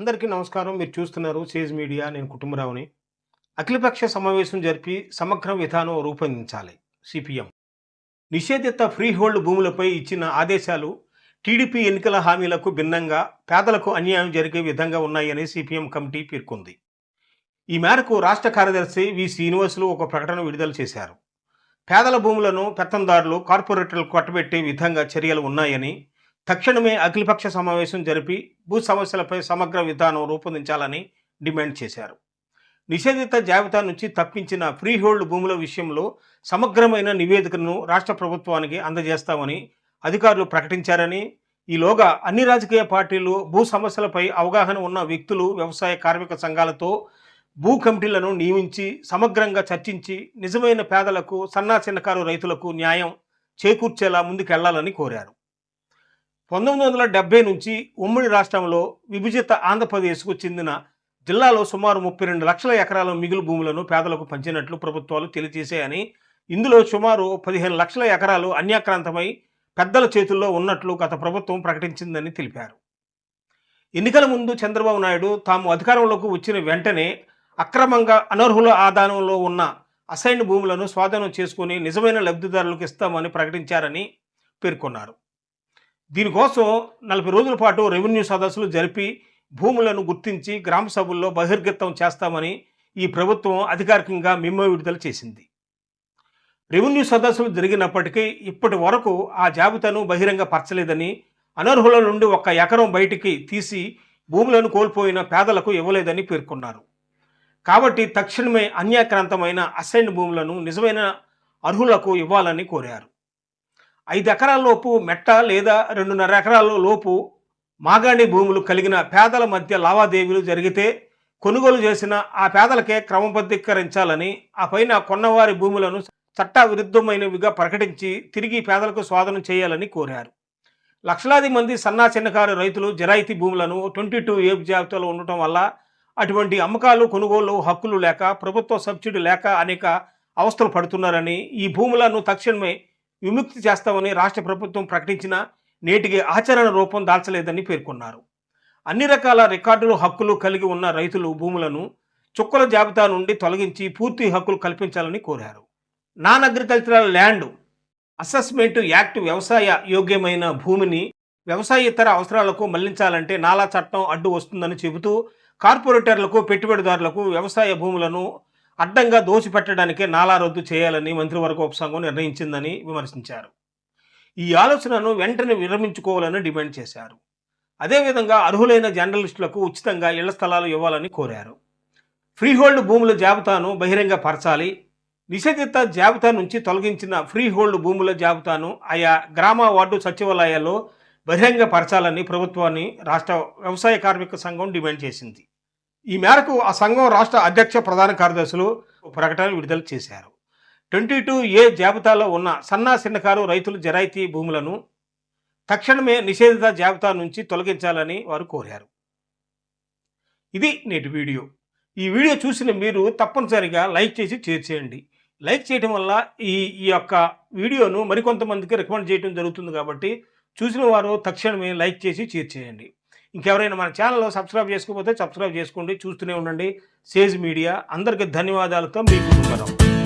అందరికీ నమస్కారం. మీరు చూస్తున్నారు సేజ్ మీడియా. నేను కుటుంబరావుని. అఖిలపక్ష సమావేశం జరిపి సమగ్ర విధానం రూపొందించాలి. సిపిఎం. నిషేధిత ఫ్రీ హోల్డ్ భూములపై ఇచ్చిన ఆదేశాలు టీడీపీ ఎన్నికల హామీలకు భిన్నంగా పేదలకు అన్యాయం జరిగే విధంగా ఉన్నాయని సిపిఎం కమిటీ పేర్కొంది. ఈ మేరకు రాష్ట్ర కార్యదర్శి వి శ్రీనివాసులు ఒక ప్రకటన విడుదల చేశారు. పేదల భూములను పెత్తందారులు కార్పొరేటర్లు కట్టబెట్టే విధంగా చర్యలు ఉన్నాయని తక్షణమే అఖిలపక్ష సమావేశం జరిపి భూ సమస్యలపై సమగ్ర విధానం రూపొందించాలని డిమాండ్ చేశారు. నిషేధిత జాబితా నుంచి తప్పించిన ఫ్రీ హోల్డ్ భూముల విషయంలో సమగ్రమైన నివేదికను రాష్ట్ర ప్రభుత్వానికి అందజేస్తామని అధికారులు ప్రకటించారని ఈలోగా అన్ని రాజకీయ పార్టీలు భూ సమస్యలపై అవగాహన ఉన్న వ్యక్తులు వ్యవసాయ కార్మిక సంఘాలతో భూ కమిటీలను నియమించి సమగ్రంగా చర్చించి నిజమైన పేదలకు సన్నా చిన్నకారు రైతులకు న్యాయం చేకూర్చేలా ముందుకెళ్ళాలని కోరారు. పంతొమ్మిది వందల డెబ్బై నుంచి ఉమ్మడి రాష్ట్రంలో విభజిత ఆంధ్రప్రదేశ్కు చెందిన జిల్లాలో సుమారు ముప్పై రెండు లక్షల ఎకరాల మిగులు భూములను పేదలకు పంచినట్లు ప్రభుత్వాలు తెలియజేశాయని ఇందులో సుమారు పదిహేను లక్షల ఎకరాలు అన్యాక్రాంతమై పెద్దల చేతుల్లో ఉన్నట్లు గత ప్రభుత్వం ప్రకటించిందని తెలిపారు. ఎన్నికల ముందు చంద్రబాబు నాయుడు తాము అధికారంలోకి వచ్చిన వెంటనే అక్రమంగా అనర్హుల ఆదానంలో ఉన్న అసైన్ భూములను స్వాధీనం చేసుకుని నిజమైన లబ్ధిదారులకు ఇస్తామని ప్రకటించారని పేర్కొన్నారు. దీనికోసం నలభై రోజుల పాటు రెవెన్యూ సదస్సులు జరిపి భూములను గుర్తించి గ్రామ సభల్లో బహిర్గతం చేస్తామని ఈ ప్రభుత్వం అధికారికంగా మిమ్మ విడుదల చేసింది. రెవెన్యూ సదస్సులు జరిగినప్పటికీ ఇప్పటి వరకు ఆ జాబితాను బహిరంగ పరచలేదని అనర్హుల నుండి ఒక ఎకరం బయటికి తీసి భూములను కోల్పోయిన పేదలకు ఇవ్వలేదని పేర్కొన్నారు. కాబట్టి తక్షణమే అన్యాక్రాంతమైన అసైన్ భూములను నిజమైన అర్హులకు ఇవ్వాలని కోరారు. ఐదు ఎకరాల లోపు మెట్ట లేదా రెండున్నర ఎకరాల లోపు మాగాణి భూములు కలిగిన పేదల మధ్య లావాదేవీలు జరిగితే కొనుగోలు చేసిన ఆ పేదలకే క్రమబద్ధీకరించాలని ఆ పైన కొన్నవారి భూములను చట్ట విరుద్ధమైనవిగా ప్రకటించి తిరిగి పేదలకు స్వాధీనం చేయాలని కోరారు. లక్షలాది మంది సన్నా చిన్నకారు రైతులు జరాయితీ భూములను ట్వంటీ టూ ఏ జాబితాలో ఉండటం వల్ల అటువంటి అమ్మకాలు కొనుగోలు హక్కులు లేక ప్రభుత్వ సబ్సిడీ లేక అనేక అవస్థలు పడుతున్నారని ఈ భూములను తక్షణమే విముక్తి చేస్తామని రాష్ట్ర ప్రభుత్వం ప్రకటించిన నేటికి ఆచరణ రూపం దాల్చలేదని పేర్కొన్నారు. అన్ని రకాల రికార్డులు హక్కులు కలిగి ఉన్న రైతులు భూములను చుక్కల జాబితా నుండి తొలగించి పూర్తి హక్కులు కల్పించాలని కోరారు. Non agricultural land assessment act వ్యవసాయ యోగ్యమైన భూమిని వ్యవసాయేతర అవసరాలకు మళ్ళించాలంటే నాలా చట్టం అడ్డు వస్తుందని చెబుతూ కార్పొరేటర్లకు పెట్టుబడిదారులకు వ్యవసాయ భూములను అడ్డంగా దోచిపెట్టడానికే నాలా రద్దు చేయాలని మంత్రివర్గ ఉపసంఘం నిర్ణయించిందని విమర్శించారు. ఈ ఆలోచనను వెంటనే విరమించుకోవాలని డిమాండ్ చేశారు. అదేవిధంగా అర్హులైన జర్నలిస్టులకు ఉచితంగా ఇళ్ళ స్థలాలు ఇవ్వాలని కోరారు. ఫ్రీహోల్డ్ భూముల జాబితాను బహిరంగ పరచాలి. నిషేధిత జాబితా నుంచి తొలగించిన ఫ్రీ హోల్డ్ భూముల జాబితాను ఆయా గ్రామ వార్డు సచివాలయాల్లో బహిరంగ పరచాలని ప్రభుత్వాన్ని రాష్ట్ర వ్యవసాయ కార్మిక సంఘం డిమాండ్ చేసింది. ఈ మేరకు ఆ సంఘం రాష్ట్ర అధ్యక్ష ప్రధాన కార్యదర్శులు ప్రకటన విడుదల చేశారు. ట్వంటీ టూ ఏ జాబితాలో ఉన్న సన్నా సిన్నకారు రైతుల జరాయితీ భూములను తక్షణమే నిషేధిత జాబితా నుంచి తొలగించాలని వారు కోరారు. ఇది నేటి వీడియో. ఈ వీడియో చూసిన మీరు తప్పనిసరిగా లైక్ చేసి షేర్ చేయండి. లైక్ చేయడం వల్ల ఈ ఈ యొక్క వీడియోను మరికొంతమందికి రికమెండ్ చేయడం జరుగుతుంది కాబట్టి చూసిన వారు తక్షణమే లైక్ చేసి షేర్ చేయండి. ఇంకెవరైనా మన ఛానల్లో సబ్స్క్రైబ్ చేసుకోకపోతే సబ్స్క్రైబ్ చేసుకోండి చూస్తూనే ఉండండి. సేజ్ మీడియా అందరికీ ధన్యవాదాలతో మీ కుటుంబరావు